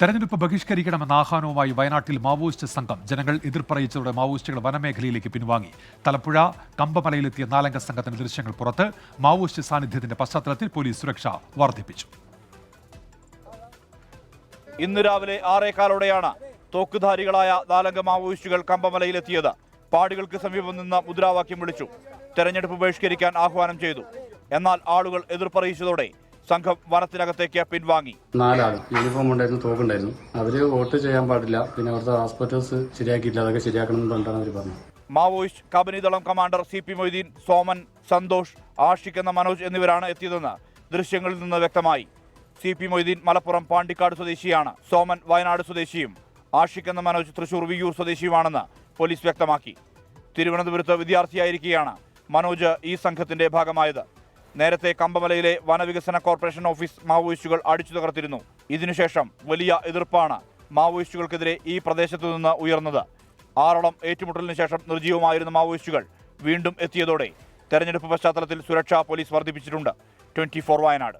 തെരഞ്ഞെടുപ്പ് ബഹിഷ്കരിക്കണമെന്ന ആഹ്വാനവുമായി വയനാട്ടിൽ മാവോയിസ്റ്റ് സംഘം ജനങ്ങൾ എതിർപ്പറയിച്ചതോടെ മാവോയിസ്റ്റുകൾ വനമേഖലയിലേക്ക് പിൻവാങ്ങി. തലപ്പുഴ കമ്പമലയിലെത്തിയ നാലംഗ സംഘത്തിന്റെ ദൃശ്യങ്ങൾ പുറത്ത് മാവോയിസ്റ്റ് സാന്നിധ്യത്തിന്റെ പശ്ചാത്തലത്തിൽ പോലീസ് സുരക്ഷ വർദ്ധിപ്പിച്ചു. ഇന്ന് രാവിലെ ആറേക്കാലോടെയാണ് തോക്കുധാരികളായ നാലംഗ മാവോയിസ്റ്റുകൾ കമ്പമലയിലെത്തിയത്. പാടികൾക്ക് സമീപം നിന്ന് മുദ്രാവാക്യം വിളിച്ചു. തെരഞ്ഞെടുപ്പ് ബഹിഷ്കരിക്കാൻ ആഹ്വാനം ചെയ്തു. എന്നാൽ ആളുകൾ എതിർപ്പറിയിച്ചതോടെ സംഘം വനത്തിനകത്തേക്ക് പിൻവാങ്ങി. നാലാൾ യൂണിഫോം ഉണ്ടായിരുന്നു തോക്കുണ്ടായിരുന്നു. അവർ വോട്ട് ചെയ്യാൻ പാടില്ല. പിന്നെ അവിടുത്തെ ഹോസ്പിറ്റൽസ് ശരിയാക്കിയില്ല അതൊക്കെ ശരിയാക്കണം എന്ന് പറഞ്ഞിട്ടാണ് അവർ പറഞ്ഞത്. Maoist Kabanidalam commander C P Moideen Soman Santhosh Ashik എന്ന മനോജ് എന്നിവരാണ് എത്തിയതെന്ന് ദൃശ്യങ്ങളിൽ നിന്ന് വ്യക്തമായി. സി പി മൊയ്തീൻ മലപ്പുറം പാണ്ടിക്കാട് സ്വദേശിയാണ്. സോമൻ വയനാട് സ്വദേശിയും ആഷിക് എന്ന മനോജ് തൃശൂർ വിയൂർ സ്വദേശിയുമാണെന്ന് പോലീസ് വ്യക്തമാക്കി. തിരുവനന്തപുരത്ത് വിദ്യാർത്ഥിയായിരിക്കെയാണ് മനോജ് ഈ സംഘത്തിന്റെ ഭാഗമായത്. നേരത്തെ കമ്പമലയിലെ വനവികസന കോർപ്പറേഷൻ ഓഫീസ് മാവോയിസ്റ്റുകൾ അടിച്ചു തകർത്തിരുന്നു. ഇതിനുശേഷം വലിയ എതിർപ്പാണ് മാവോയിസ്റ്റുകൾക്കെതിരെ ഈ പ്രദേശത്തു നിന്ന് ഉയർന്നത്. ആറോളം ഏറ്റുമുട്ടലിന് ശേഷം നിർജീവമായിരുന്ന മാവോയിസ്റ്റുകൾ വീണ്ടും എത്തിയതോടെ തെരഞ്ഞെടുപ്പ് പശ്ചാത്തലത്തിൽ സുരക്ഷാ പോലീസ് വർദ്ധിപ്പിച്ചിട്ടുണ്ട്. ട്വന്റി വയനാട്.